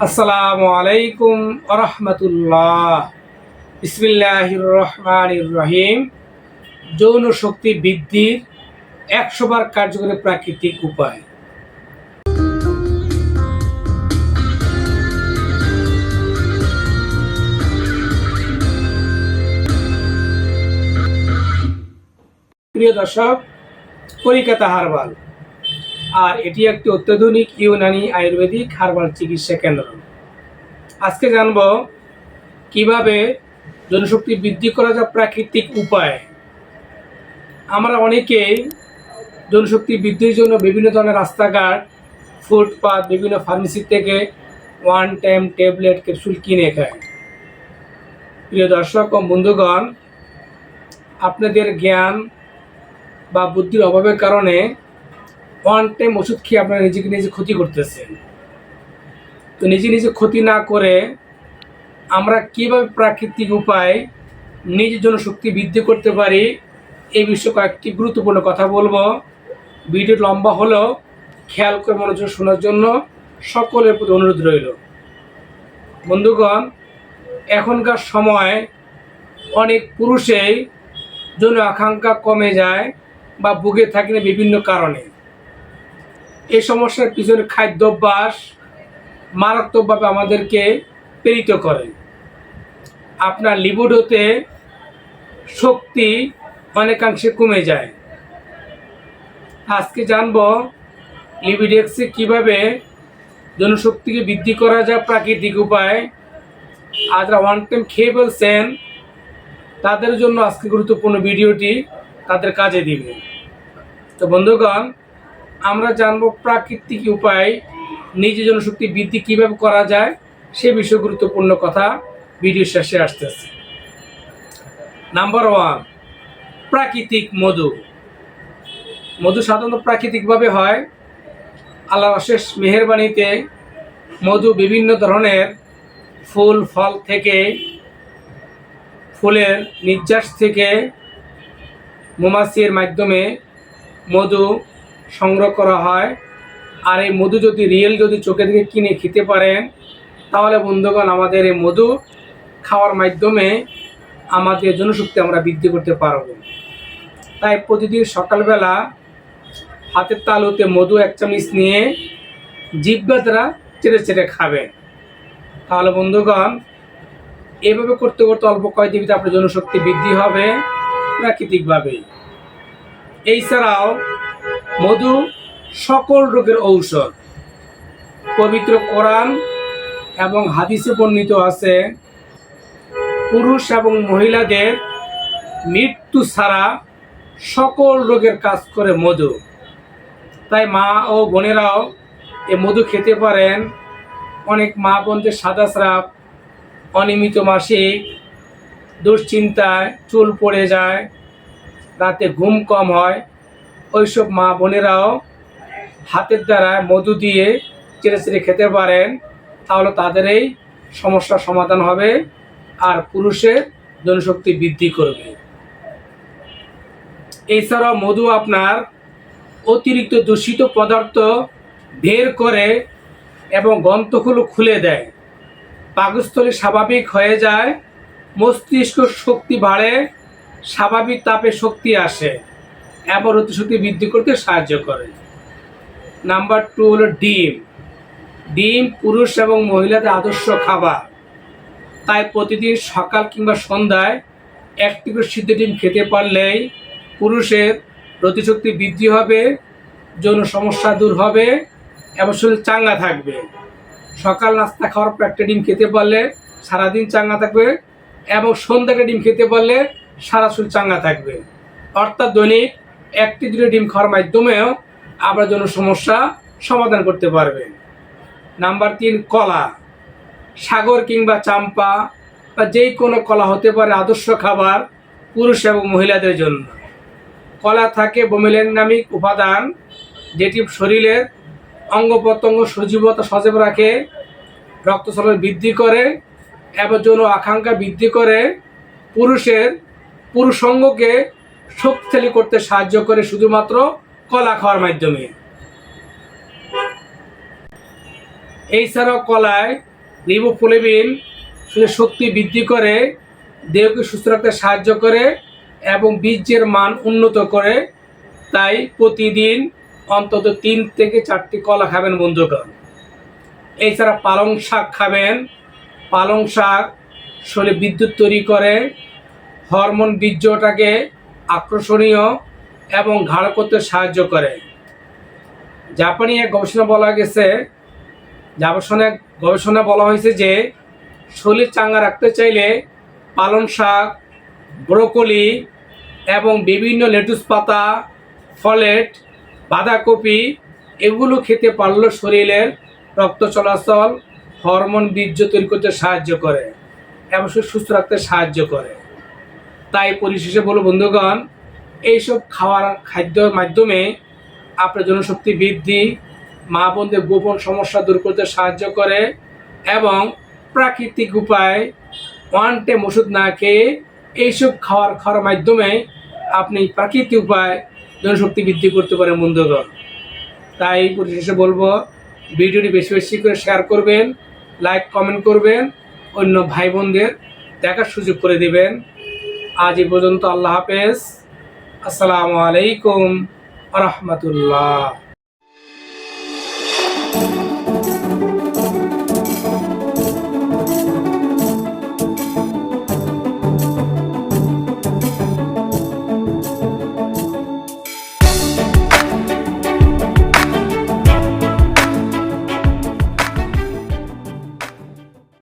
আসসালামু আলাইকুম আরহামতুল্লাহ ইসমিল্লাহির রহমানির রহিম যৌন শক্তি বৃদ্ধির একশো বার কার্যকরী প্রাকৃতিক উপায়। প্রিয় দর্শক, কলিকাতা হারবাল। আর এটি একটি অত্যাধুনিক ইউনানি আয়ুর্বেদিক হার্বাল চিকিৎসা কেন্দ্র। আজকে জানব কীভাবে জনশক্তি বৃদ্ধি করা যায় প্রাকৃতিক উপায়। আমরা অনেকেই জনশক্তি বৃদ্ধির জন্য বিভিন্ন ধরনের রাস্তাঘাট ফুটপাথ বিভিন্ন ফার্মেসি থেকে ওয়ান টাইম ট্যাবলেট, ক্যাপসুল কিনে খায় প্রিয় দর্শক ও বন্ধুগণ, আপনাদের জ্ঞান বা বুদ্ধির অভাবের কারণে ওয়ান টাইম ওষুধ খেয়ে আপনারা নিজেকে নিজে ক্ষতি করতেছেন। তো নিজে নিজে ক্ষতি না করে আমরা কীভাবে প্রাকৃতিক উপায় নিজের জন্য শক্তি বৃদ্ধি করতে পারি এই বিষয়ে কয়েকটি গুরুত্বপূর্ণ কথা বলব। ভিডিও লম্বা হলেও খেয়াল করে মনোযোগ শোনার জন্য সকলের প্রতি অনুরোধ রইল। বন্ধুগণ, এখনকার সময় অনেক পুরুষেই জন্য আকাঙ্ক্ষা কমে যায় বা ভুগে থাকে না বিভিন্ন কারণে। এই সমস্যার পিছনে খাদ্যাভ্যাস মারাত্মকভাবে আমাদেরকে প্রেরিত করে। আপনার লিবুডোতে শক্তি অনেকাংশে কমে যায়। আজকে জানব লিবিডেক্সে কীভাবে জনশক্তিকে বৃদ্ধি করা যায় প্রাকৃতিক উপায়। আর যারা ওয়ান টাইম খেয়ে বলছেন তাদের জন্য আজকে গুরুত্বপূর্ণ ভিডিওটি তাদের কাজে দিবে। তো বন্ধুগণ আমরা জানব প্রাকৃতিক উপায় নিজের জনশক্তি বৃদ্ধি কীভাবে করা যায়, সে বিষয়ে গুরুত্বপূর্ণ কথা ভিডিও শেষে আসতেছে। নাম্বার ওয়ান প্রাকৃতিক মধু। মধু সাধারণত প্রাকৃতিকভাবে হয়। আল্লাহ অশেষ মেহরবানিতে মধু বিভিন্ন ধরনের ফুল, ফল থেকে, ফুলের নির্যাস থেকে মৌমাছির মাধ্যমে মধু সংগ্রহ করা হয়। আর এই মধু যদি রিয়েল যদি চোখে থেকে কিনে খেতে পারেন, তাহলে বন্ধুগণ, আমাদের এই মধু খাওয়ার মাধ্যমে আমাদের জনশক্তি আমরা বৃদ্ধি করতে পারব। তাই প্রতিদিন সকালবেলা হাতের তালুতে মধু এক চামচ নিয়ে জিব্বা দ্বারা চেটে চেটে খাবেন। তাহলে বন্ধুগণ, এভাবে করতে করতে অল্প কয়েকদিন আপনার জনশক্তি বৃদ্ধি হবে প্রাকৃতিকভাবেই। এছাড়াও মধু সকল রোগের ঔষধ। পবিত্র কোরআন এবং হাদিসে বর্ণিত আছে, পুরুষ এবং মহিলাদের মৃত্যু ছাড়া সকল রোগের কাজ করে মধু। তাই মা ও বোনেরাও এ মধু খেতে পারেন। অনেক মা বোনদের সাদা স্রাব, অনিয়মিত মাসিক দুশ্চিন্তায় চুল পড়ে যায়, রাতে ঘুম কম হয় ওইসব মা বোনেরাও হাতের দ্বারা মধু দিয়ে চেড়ে চেড়ে খেতে পারেন, তাহলে তাদের এই সমস্যার সমাধান হবে আর পুরুষের জনশক্তি বৃদ্ধি করবে। এছাড়াও মধু আপনার অতিরিক্ত দূষিত পদার্থ বের করে এবং গন্তগুলো খুলে দেয়। পাকস্থলী স্বাভাবিক হয়ে যায়, মস্তিষ্ক শক্তি বাড়ে, স্বাভাবিক তাপে শক্তি আসে। এবং অতিশক্তি বৃদ্ধি করতে সাহায্য করে। নাম্বার টু হলো ডিম। ডিম পুরুষ এবং মহিলাদের আদর্শ খাবার। তাই প্রতিদিন সকাল কিংবা সন্ধ্যায় একটি করে সিদ্ধ ডিম খেতে পারলেই পুরুষের প্রতিশক্তি বৃদ্ধি হবে, যৌন সমস্যা দূর হবে এবং শরীর চাঙ্গা থাকবে। সকাল নাস্তা খাওয়ার পর একটা ডিম খেতে পারলে সারাদিন চাঙ্গা থাকবে এবং সন্ধ্যাকে ডিম খেতে পারলে সারা শরীর চাঙ্গা থাকবে। অর্থাৎ দৈনিক একটি দুটো ডিম খাওয়ার মাধ্যমেও আপনার জন্য সমস্যা সমাধান করতে পারবেন। নাম্বার তিন, কলা। সাগর কিংবা চাম্পা বা যেই কোনো কলা হতে পারে আদর্শ খাবার পুরুষ এবং মহিলাদের জন্য। কলা থাকে বমিলেন নামিক উপাদান যেটি শরীরের অঙ্গ প্রত্যঙ্গ সজীবতা সজীব রাখে, রক্ত চলন বৃদ্ধি করে এবং যৌন আকাঙ্ক্ষা বৃদ্ধি করে, পুরুষের পুরুষঙ্গকে শক্তিশালী করতে সাহায্য করে শুধুমাত্র কলা খাওয়ার মাধ্যমে। এছাড়াও কলায় রিবোফ্লেভিন শুধু শক্তি বৃদ্ধি করে, দেহকে সুস্থ রাখতে সাহায্য করে এবং বীর্যের মান উন্নত করে, তাই প্রতিদিন অন্তত তিন থেকে চারটি কলা খাবেন বন্ধুগণ। এছাড়া পালং শাক খাবেন। পালং শাক শরীরে বিদ্যুৎ তৈরি করে, হরমোন বীর্যটাকে আকর্ষণীয় এবং ঘাড় করতে সাহায্য করে। জাপানি এক গবেষণা বলা গেছে গবেষণা গবেষণা বলা হয়েছে যে, শরীর চাঙ্গা রাখতে চাইলে পালং শাক, ব্রোকলি এবং বিভিন্ন লেটুস পাতা, ফলেট, বাঁধাকপি এগুলো খেতে পারলে শরীরের রক্ত চলাচল, হরমোন বীর্য তৈরি করতে সাহায্য করে এবং সুস্থ রাখতে সাহায্য করে। তাই পরিশেষে বলো, বন্ধুগণ, এইসব খাওয়ার খাদ্যের মাধ্যমে আপনার জনশক্তি বৃদ্ধি, মা বোনদের গোপন সমস্যা দূর করতে সাহায্য করে এবং প্রাকৃতিক উপায় ওয়ান টাইম ওষুধ না খেয়ে এইসব খাওয়ার খাওয়ার মাধ্যমে আপনি প্রাকৃতিক উপায় জনশক্তি বৃদ্ধি করতে পারেন, বন্ধুগণ। তাই পরিশেষে বলব, ভিডিওটি বেশি বেশি করে শেয়ার করবেন লাইক কমেন্ট করবেন, অন্য ভাই বোনদের দেখার সুযোগ করে দেবেন। আজ এ পর্যন্ত আল্লাহ হাফেজ। আসসালামু আলাইকুম রহমতুল্লাহ।